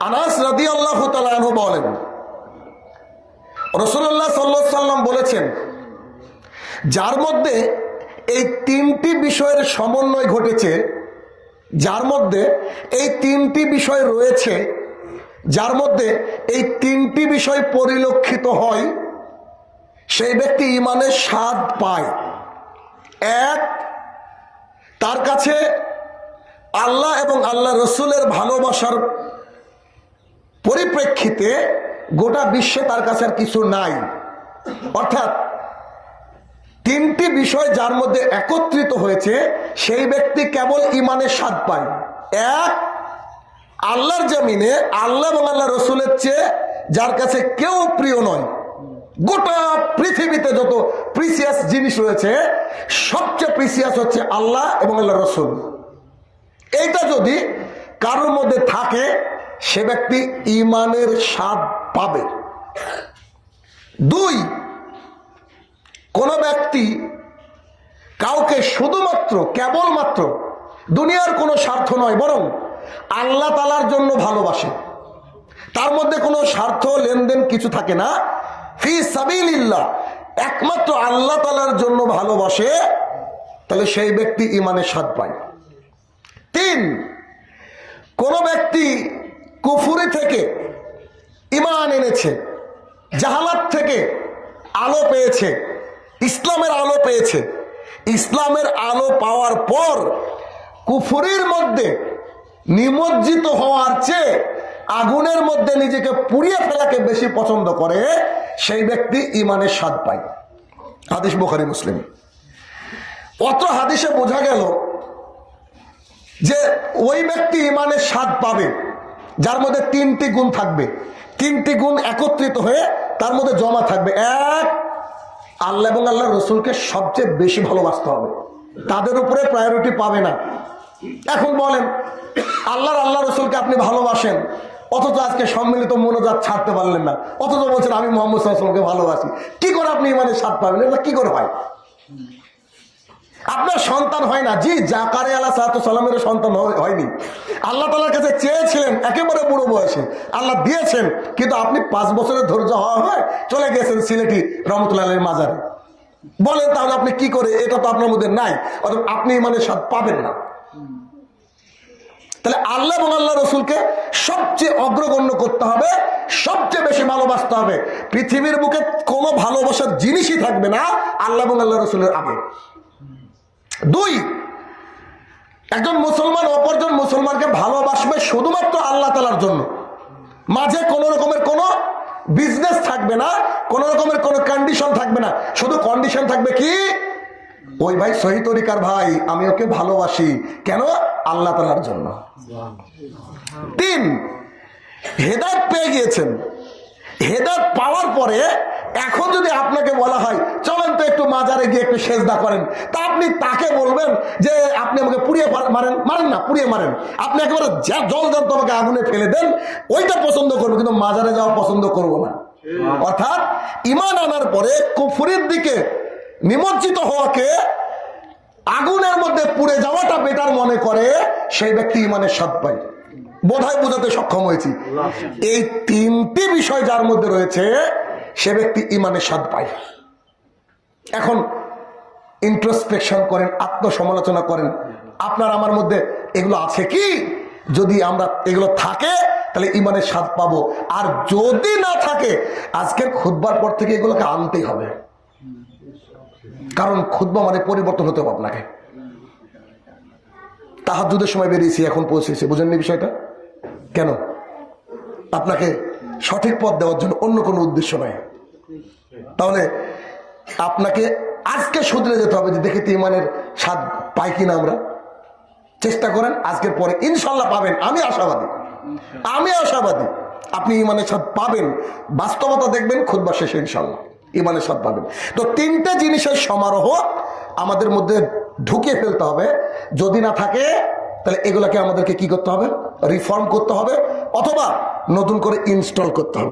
আনাস রাদি আল্লাহ তালু বলেন রসুল্লাহ সাল্লা সাল্লাম বলেছেন, যার মধ্যে এই তিনটি বিষয়ের সমন্বয় ঘটেছে, যার মধ্যে এই তিনটি বিষয় রয়েছে, যার মধ্যে এই তিনটি বিষয় পরিলক্ষিত হয়, সেই ব্যক্তি ইমানের স্বাদ পায়। এক, তার কাছে আল্লাহ এবং আল্লাহ রসুলের ভালোবাসার পরিপ্রেক্ষিতে গোটা বিশ্বে তার কাছে আর কিছু নাই। অর্থাৎ তিনটি বিষয় যার মধ্যে একত্রিত হয়েছে, সেই ব্যক্তি কেবল ইমানের স্বাদ পায়। এক, আল্লাহর জমিনে আল্লাহ এবং আল্লাহ রসুলের চেয়ে যার কাছে কেউ প্রিয় নয়। গোটা পৃথিবীতে যত প্রিসিয়াস জিনিস রয়েছে, সবচেয়ে প্রিসিয়াস হচ্ছে আল্লাহ এবং আল্লাহ রসুল। এইটা যদি কারোর মধ্যে থাকে, সে ব্যক্তি ইমানের স্বাদ পাবে। দুই, কোন ব্যক্তি কাউকে শুধুমাত্র, কেবলমাত্র দুনিয়ার কোনো স্বার্থ নয়, বরং আল্লাহ তালার জন্য ভালোবাসে। তার মধ্যে কোনো স্বার্থ, লেনদেন কিছু থাকে না। ফি সাবিল্লাহ একমাত্র আল্লাহ তালার জন্য ভালোবাসে, তাহলে সেই ব্যক্তি ইমানের স্বাদ পায়। তিন কোন ব্যক্তি কুফুরি থেকে ইমান এনেছে, জাহালাত থেকে আলো পেয়েছে, ইসলামের আলো পেয়েছে। ইসলামের আলো পাওয়ার পর কুফুরির মধ্যে নিমজ্জিত হওয়ার চেয়ে আগুনের মধ্যে নিজেকে পুড়িয়ে ফেলাকে বেশি পছন্দ করে সেই ব্যক্তি ইমানের স্বাদ পায়। হাদিস বোখারি, মুসলিম। অত হাদিসে বোঝা গেল যে ওই ব্যক্তি ইমানের স্বাদ পাবে, যার মধ্যে তিনটি গুণ থাকবে। তিনটি গুণ একত্রিত হয়ে তার মধ্যে জমা থাকবে। এক, আল্লাহ এবং আল্লাহ রসুলকে সবচেয়ে বেশি ভালোবাসতে হবে। তাদের উপরে প্রায়োরিটি পাবে না। এখন বলেন, আল্লাহর আল্লাহ রসুলকে আপনি ভালোবাসেন, অথচ আজকে সম্মিলিত মনোজাত ছাড়তে পারলেন না। অথচ বলছেন, আমি মোহাম্মদ সাল্লামকে ভালোবাসি। কি করে আপনি ইমানের স্বাদ পাবেন? এটা কি করে হয়? আপনার সন্তান হয় না। জি জাকারে আল্লাহ সালামের সন্তান হয়নি। আল্লাহ তালার কাছে চেয়েছিলেন, একেবারে বুড়ো বয়সে। আল্লাহ দিয়েছেন, কিন্তু আপনি পাঁচ বছরের ধৈর্য হওয়া হয় চলে গেছেন সিলেটি রহমতুল্লাহ মাজারে। বলেন তাহলে আপনি কি করে, এটা তো আপনার মধ্যে নাই, অর্থাৎ আপনি মানে স্বাদ পাবেন না। তাহলে আল্লাহ এবং আল্লাহ রসুলকে সবচেয়ে অগ্রগণ্য করতে হবে, সবচেয়ে বেশি ভালোবাসতে হবে। পৃথিবীর বুকে কোনো ভালোবাসার জিনিসই থাকবে না আল্লাহ এবং আল্লাহ রসুলের আগে। দুই, একজন মুসলমান অপরজন মুসলমানকে ভালোবাসবে শুধুমাত্র আল্লাহ তালার জন্য। মাঝে কোনো রকমের কোনো বিজনেস থাকবে না, কোনো রকমের কোনো কন্ডিশন থাকবে না। শুধু কন্ডিশন থাকবে কি? ওই ভাই সহি তরিকার ভাই, আমি ওকে ভালোবাসি। কেন? আল্লাহ তালার জন্য। তিন, হেদায়ত পেয়ে গিয়েছেন। হেদায়ত পাওয়ার পরে এখন যদি আপনাকে বলা হয় তো একটু মাজারে গিয়ে একটু সেজদা করেন। তা আপনি তাকে বলবেন যে আপনি আমাকে পুড়িয়ে মারেন। মারেন না পুড়িয়ে মারেন। আপনি একেবারে যা জল দেন তোমাকে আগুনে ফেলে দেন ওইটা পছন্দ করব কিন্তু মাজারে যাওয়া পছন্দ করব না। অর্থাৎ ইমান আনার পরে কুফুরির দিকে নিমজ্জিত হওয়াকে আগুনের মধ্যে পুড়ে যাওয়াটা বেটার মনে করে সেই ব্যক্তি ইমানের স্বাদ পায়। বোধহয় বোঝাতে সক্ষম হয়েছি। এই তিনটি বিষয় যার মধ্যে রয়েছে সে ব্যক্তি ইমানের স্বাদ পায়। এখন ইন্ট্রোস্পেকশন করেন, আত্মসমালোচনা করেন, আপনার আমার মধ্যে এগুলো আছে কি? যদি আমরা এগুলো থাকে, তাহলে ইমানের স্বাদ পাবো। আর যদি না থাকে, আজকের খুদবার পর থেকে এগুলোকে আনতেই হবে। কারণ খুদ্া মানে পরিবর্তন হতে হবে আপনাকে। তাহাজুদের সময় বেরিয়েছি, এখন পৌঁছেছি। বুঝেননি বিষয়টা? কেন? আপনাকে সঠিক পথ দেওয়ার জন্য অন্য কোনো উদ্দেশ্য নয় তাহলে আপনাকে আজকে শুধরে যেতে হবে যে দেখে ইমানের স্বাদ পাই কিনা আমরা। চেষ্টা করেন, আজকের পরে ইনশাল্লাহ পাবেন। আমি আশাবাদী। আমি আশাবাদী। আপনি ইমানের স্বাদ পাবেন। বাস্তবতা দেখবেন খুদ্া শেষে ইনশাল্লাহ ইমানের স্বাদ পাবেন। তো তিনটে জিনিসের সমারোহ আমাদের মধ্যে ঢুকিয়ে ফেলতে হবে। যদি না থাকে, তাহলে এগুলাকে আমাদেরকে কি করতে হবে? রিফর্ম করতে হবে, অথবা নতুন করে ইনস্টল করতে হবে।